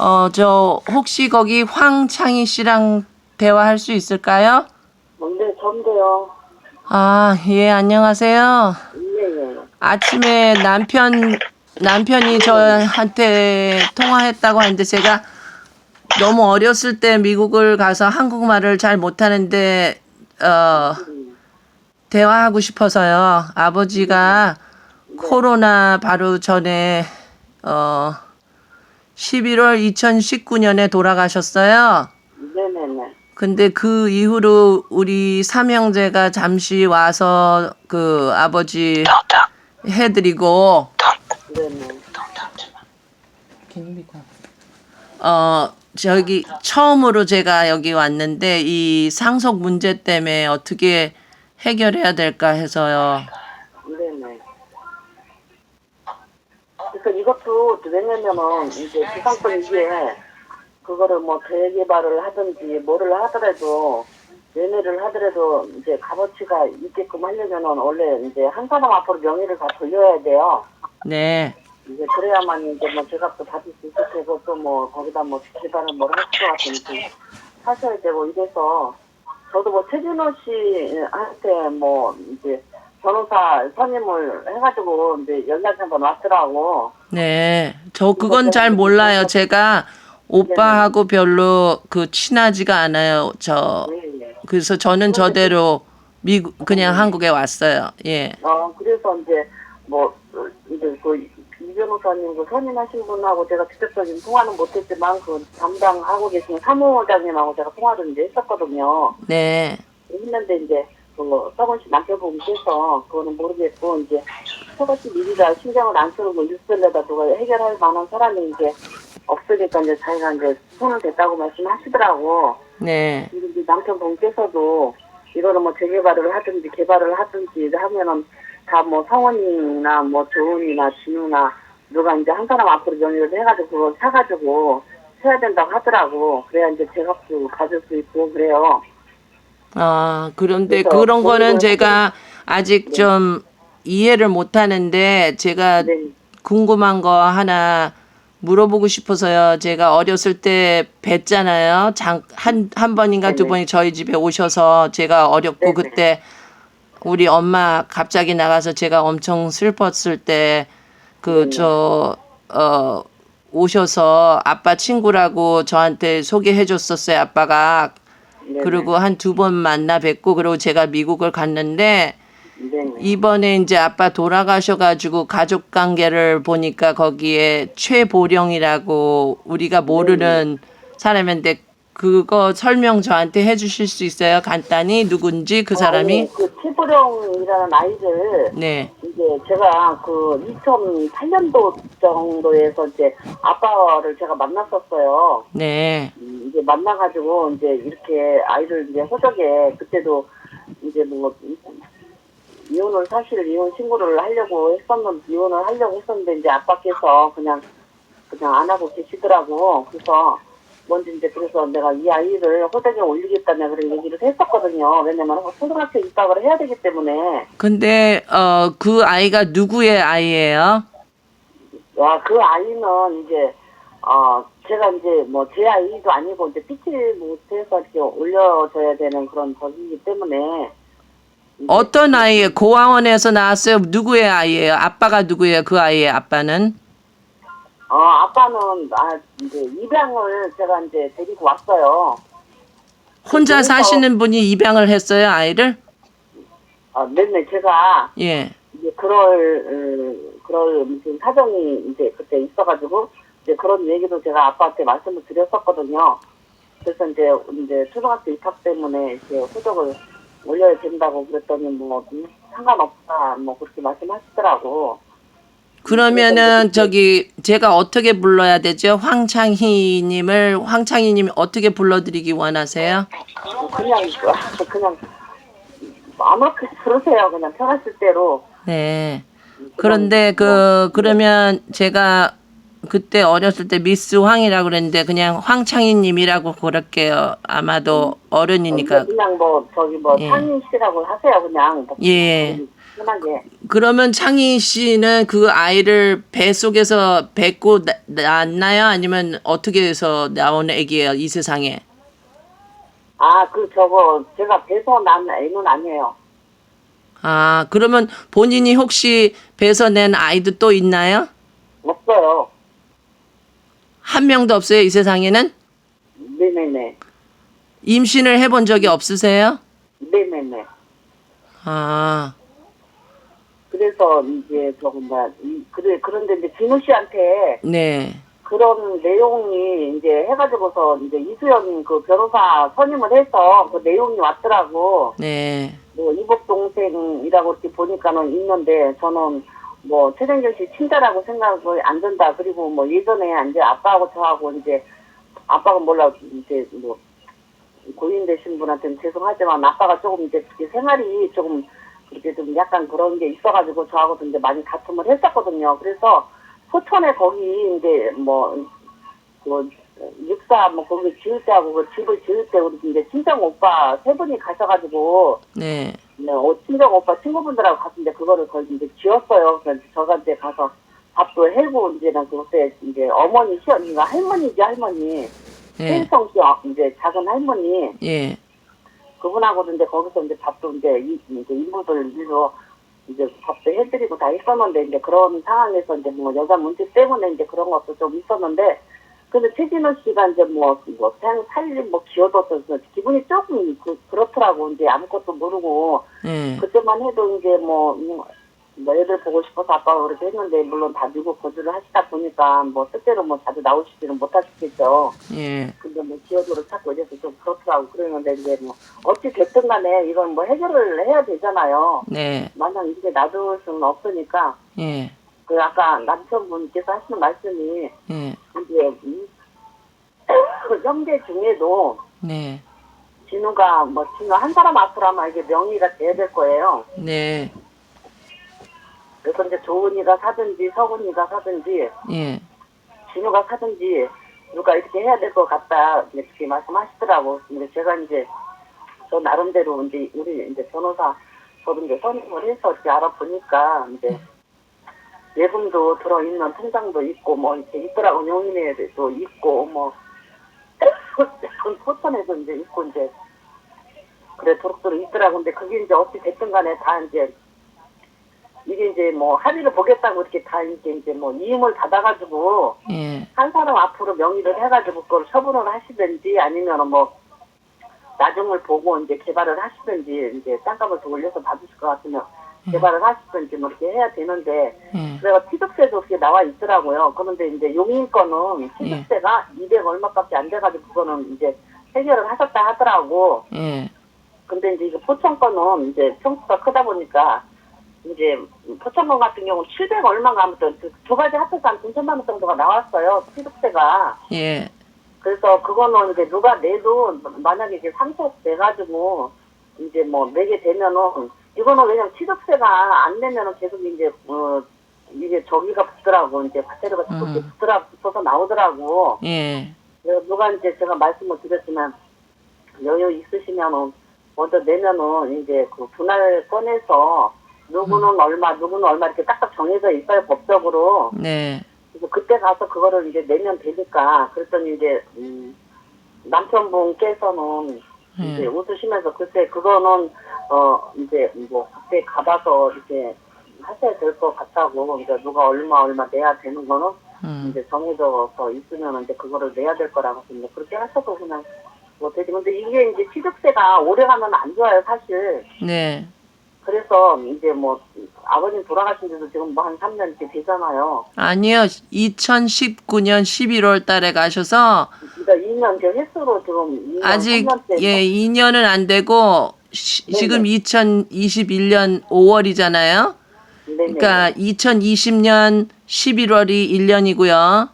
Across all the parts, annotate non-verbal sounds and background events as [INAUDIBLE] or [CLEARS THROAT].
어, 저 혹시 거기 황창희 씨랑 대화할 수 있을까요? 뭔데 전데요. 아, 예, 안녕하세요. 예예. 아침에 남편 남편이 저한테 통화했다고 하는데 제가 너무 어렸을 때 미국을 가서 한국말을 잘 못하는데 어 대화하고 싶어서요. 아버지가 코로나 바로 전에 어 11월 2019년에 돌아가셨어요. 네네네. 근데 그 이후로 우리 삼형제가 잠시 와서 그 아버지 해드리고 네네. 어 저기 처음으로 제가 여기 왔는데 이 상속 문제 때문에 어떻게 해결해야 될까 해서요. 네네. 그러니까 이것도 왜냐면은 이제 지상권 이게 그거를 뭐 재개발을 하든지 뭐를 하더라도 매매를 하더라도 이제 값어치가 있게끔 하려면은 원래 이제 한 사람 앞으로 명의를 다 돌려야 돼요. 네. 이제 그래야만 이제 뭐 제값도 받을 수 있을 테고 또 뭐 거기다 뭐 개발을 뭘할것 같으니까 하셔야 되고 이래서 저도 뭐 최진호 씨한테 뭐 이제 변호사 선임을 해가지고 이제 연락이 한번 왔더라고. 네. 저 그건 잘 몰라요. 제가 오빠하고 별로 그 친하지가 않아요. 저 예, 예. 그래서 저는 저대로 미국 그냥 한국에 왔어요. 예. 어 그래서 이제 뭐 어, 이제 그이 변호사님 그 선임하신 분하고 제가 직접적인 통화는 못했지만 그 담당하고 계신 사무장님하고 제가 통화를 이제 했었거든요. 네. 했는데 이제 그 서건 씨 남편분께서 그거는 모르겠고 이제 서건 씨 미리가 신경을 안 쓰고 뉴스에다 누가 해결할 만한 사람이 이제 없으니까 이제 자기가 이제 손을 댔다고 말씀하시더라고. 네. 근데 이제 남편분께서도 이거를 뭐 재개발을 하든지 개발을 하든지 하면은 다 뭐 성원이나 뭐 조은이나 진우나 누가 이제 한 사람 앞으로 명의를 해가지고 그걸 사가지고 해야 된다고 하더라고. 그래야 이제 제값도 가질 수 있고 그래요. 아, 그런데 그래서 그런 거는 제가 아직 좀 이해를 못 하는데 제가 네. 궁금한 거 하나 물어보고 싶어서요. 제가 어렸을 때 뵀잖아요. 장, 한, 한 번인가 두 네네. 번이 저희 집에 오셔서 제가 어렵고 네네. 그때 우리 엄마 갑자기 나가서 제가 엄청 슬펐을 때 그 저 어 오셔서 아빠 친구라고 저한테 소개해 줬었어요. 아빠가 네네. 그리고 한 두 번 만나 뵙고 그리고 제가 미국을 갔는데 네네. 이번에 이제 아빠 돌아가셔가지고 가족 관계를 보니까 거기에 최보령이라고 우리가 모르는 사람인데 그거 설명 저한테 해주실 수 있어요? 간단히 누군지 그 사람이? 어, 그 최보령이라는 아이를 네, 이제 제가 그 2008년도 정도에서 이제 아빠를 제가 만났었어요. 네, 음, 이제 만나가지고 이제 이렇게 아이를 이제 호적에 그때도 이제 뭐 이혼을 사실 이혼 신고를 하려고 했었는데 이혼을 하려고 했었는데 이제 아빠께서 그냥 그냥 안 하고 계시더라고. 그래서 먼저 이제 그래서 내가 이 아이를 호적에 올리겠다는 그런 얘기를 했었거든요. 왜냐면 초등학교 입학을 해야 되기 때문에 근데 어 그 아이가 누구의 아이예요? 와, 그 아이는 이제, 어, 제가 이제 뭐 제 아이도 아니고 이제 피치 못해서 이렇게 올려줘야 되는 그런 법이기 때문에. 어떤 아이예요? 고아원에서 나왔어요? 누구의 아이예요? 아빠가 누구예요? 그 아이의 아빠는? 어, 아빠는, 아, 이제 입양을 제가 이제 데리고 왔어요. 혼자 그래서- 사시는 분이 입양을 했어요, 아이를? 어, 네네, 제가 예. 이제 그럴, 음, 그럴 무슨 사정이 이제 그때 있어가지고, 이제 그런 얘기도 제가 아빠한테 말씀을 드렸었거든요. 그래서 이제, 이제 초등학교 입학 때문에 이렇게 호적을 올려야 된다고 그랬더니 뭐, 음, 상관없다, 뭐 그렇게 말씀하시더라고. 그러면은 저기 제가 어떻게 불러야 되죠? 황창희님을 황창희님 어떻게 불러드리기 원하세요? 그냥, 그냥, 아무렇게 부르세요. 그냥 편하실 대로. 네. 그런데 그 그러면 제가 그때 어렸을 때 미스 황이라고 그랬는데 그냥 황창희님이라고 그럴게요. 아마도 어른이니까. 그냥 뭐, 저기 뭐, 예. 창희 씨라고 하세요. 그냥. 뭐 예. 편하게. 그러면 창희 씨는 그 아이를 배 속에서 뱉고 나- 낳았나요? 아니면 어떻게 해서 나온 애기예요, 이 세상에? 아, 그 저거 제가 배서 난 애는 아니에요. 아, 그러면 본인이 혹시 배서 낸 아이도 또 있나요? 없어요. 한 명도 없어요, 이 세상에는? 네네네. 임신을 해본 적이 없으세요? 네네네. 아, 그래서 이제 이- 그래 그런데 이제 진우 씨한테 네. 그런 내용이 이제 해가지고서 이제 이수연 그 변호사 선임을 해서 그 내용이 왔더라고. 네. 뭐 이복 동생이라고 이렇게 보니까는 있는데 저는 뭐 최정경 씨 친자라고 생각을 안 든다. 그리고 뭐 예전에 이제 아빠하고 저하고 이제 아빠가 몰라 이제 뭐 고인 되신 분한테는 죄송하지만 아빠가 조금 이제 생활이 조금 그렇게 좀 약간 그런 게 있어가지고 저하고도 이제 많이 다툼을 했었거든요. 그래서 포천에 거기 이제 뭐, 그, 육사 뭐 거기 지을 때하고 그 집을 지을 때 우리 이제 친정 오빠 세 분이 가셔가지고 네. 네, 어, 친정 오빠 친구분들하고 갔는데 그거를 거의 이제 지었어요. 그래서 이제 가서 밥도 해고 이제는 그때 이제 어머니 시어머니가 할머니지 할머니 네. 최인성 씨 어, 이제 작은 할머니 예. 그분하고도 이제 거기서 이제 밥도 이제 이, 이제 인부들 위로 이제 밥도 해드리고 다 했었는데 이제 그런 상황에서 이제 뭐 여자 문제 때문에 이제 그런 것도 좀 있었는데 근데 최진호 씨가 이제 뭐, 뭐, 그냥 살림 뭐 기어뒀어서 기분이 조금 그, 그렇더라고. 이제 아무것도 모르고. 예. 그때만 해도 이제 뭐, 음, 뭐 애들 보고 싶어서 아빠가 그렇게 했는데, 물론 다 미국 거주를 하시다 보니까 뭐, 뜻대로 뭐 자주 나오시지는 못하시겠죠. 예. 근데 뭐 기여도를 찾고 이래서 좀 그렇더라고. 그러는데 이제 뭐, 어찌 됐든 간에 이건 뭐 해결을 해야 되잖아요. 네. 마냥 이렇게 놔둘 수는 없으니까. 예. 그 아까 남편분께서 하시는 말씀이 예. 이제 이 [CLEARS THROAT] 형제 중에도 네. 진우가 뭐 진우 한 사람 앞으로 하면 이게 명의가 돼야 될 거예요. 네. 그래서 이제 조은이가 사든지 서훈이가 사든지 예. 진우가 사든지 누가 이렇게 해야 될 것 같다 이렇게 말씀하시더라고. 근데 제가 이제 저 나름대로 이제 우리 이제 변호사 저도 이제 선임을 해서 이렇게 알아보니까 이제 예금도 들어있는 통장도 있고 뭐 이렇게 있더라고 용인에도 있고 뭐 포천에도 이제 있고 이제 그래 도록도록 있더라고 근데 그게 이제 어찌 됐든 간에 다 이제 이게 이제 뭐 합의를 보겠다고 이렇게 다 이제 이제 뭐 이임을 받아가지고 예. 한 사람 앞으로 명의를 해가지고 그걸 처분을 하시든지 아니면 뭐 나중을 보고 이제 개발을 하시든지 이제 땅값을 더 올려서 받으실 것 같으면 개발을 하시든지 뭐 이렇게 해야 되는데 예. 그래가 취득세도 그렇게 나와 있더라고요. 그런데 이제 용인 거는 취득세가 200 얼마밖에 안 돼가지고 그거는 이제 해결을 하셨다 하더라고. 예. 근데 이제 이거 포천 거는 이제 평수가 크다 보니까 이제 포천건 같은 경우는 700 얼마가 아무튼 그 두 가지 합해서 한 9천만 원 정도가 나왔어요. 취득세가. 예. 그래서 그거는 이제 누가 내도 만약에 이제 상속 돼가지고 이제 뭐 내게 되면은 이거는 왜냐면 취득세가 안 내면은 계속 이제 어 이게 저기가 붙더라고 이제 과태료가 자꾸 음. 붙더라 붙어서 나오더라고. 예. 그래서 누가 이제 제가 말씀을 드렸지만 여유 있으시면은 먼저 내면은 이제 그 분할 꺼내서 누구는 얼마 누구는 얼마 이렇게 딱딱 정해져 있어요 법적으로. 네. 그래서 그때 가서 그거를 이제 내면 되니까 그랬더니 이제 음, 남편분께서는 이제 예. 웃으시면서 글쎄 그거는 어 이제 뭐 그때 가봐서 이렇게 하셔야 될 것 같다고 이제 누가 얼마 얼마 내야 되는 거는 음. 이제 정해져서 있으면 이제 그거를 내야 될 거라고 근데 그렇게 하셔도 그냥 뭐 되지 근데 이게 이제 취득세가 오래 가면 안 좋아요 사실 네. 그래서 이제 뭐 아버님 돌아가신 지도 지금 뭐 한 3년 이렇게 되잖아요 아니요. 2019년 11월 달에 가셔서 그러니까 2년 제 횟수로 지금 2년 아직 3년째 예, 2년은 안 되고 시- 네네. 지금 2021년 5월이잖아요. 네네. 그러니까 2020년 11월이 1년이고요.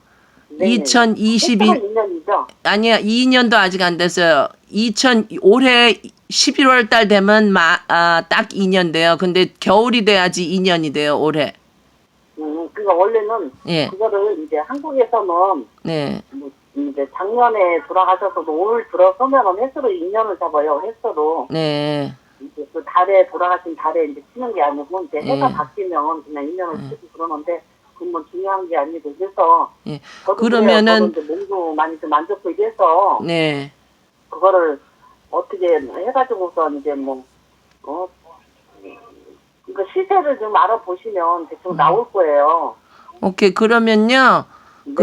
네네. 2022 횟수가 2년이죠 아니요. 2년도 아직 안 됐어요. 2000 올해 11월 달 되면 마, 아, 딱 2년 돼요. 근데 겨울이 돼야지 2년이 돼요, 올해. 음, 그러니까 원래는 예. 그거를 이제 한국에서는 네. 뭐 이제 작년에 돌아가셔서도 올 들어서면은 횟수로 2년을 잡아요 횟수로 네. 이제 그 달에 돌아가신 달에 이제 치는 게 아니고 이제 해가 예. 바뀌면 그냥 인연을 치고 그러는데 그건 뭐 중요한 게 아니고 그래서 예. 그러면은- 몸도 많이 좀안 좋고 이래서 네. 그거를 어떻게 해가지고서 이제 뭐, 어, 그 시세를 좀 알아보시면 대충 나올 거예요. 오케이. 그러면요.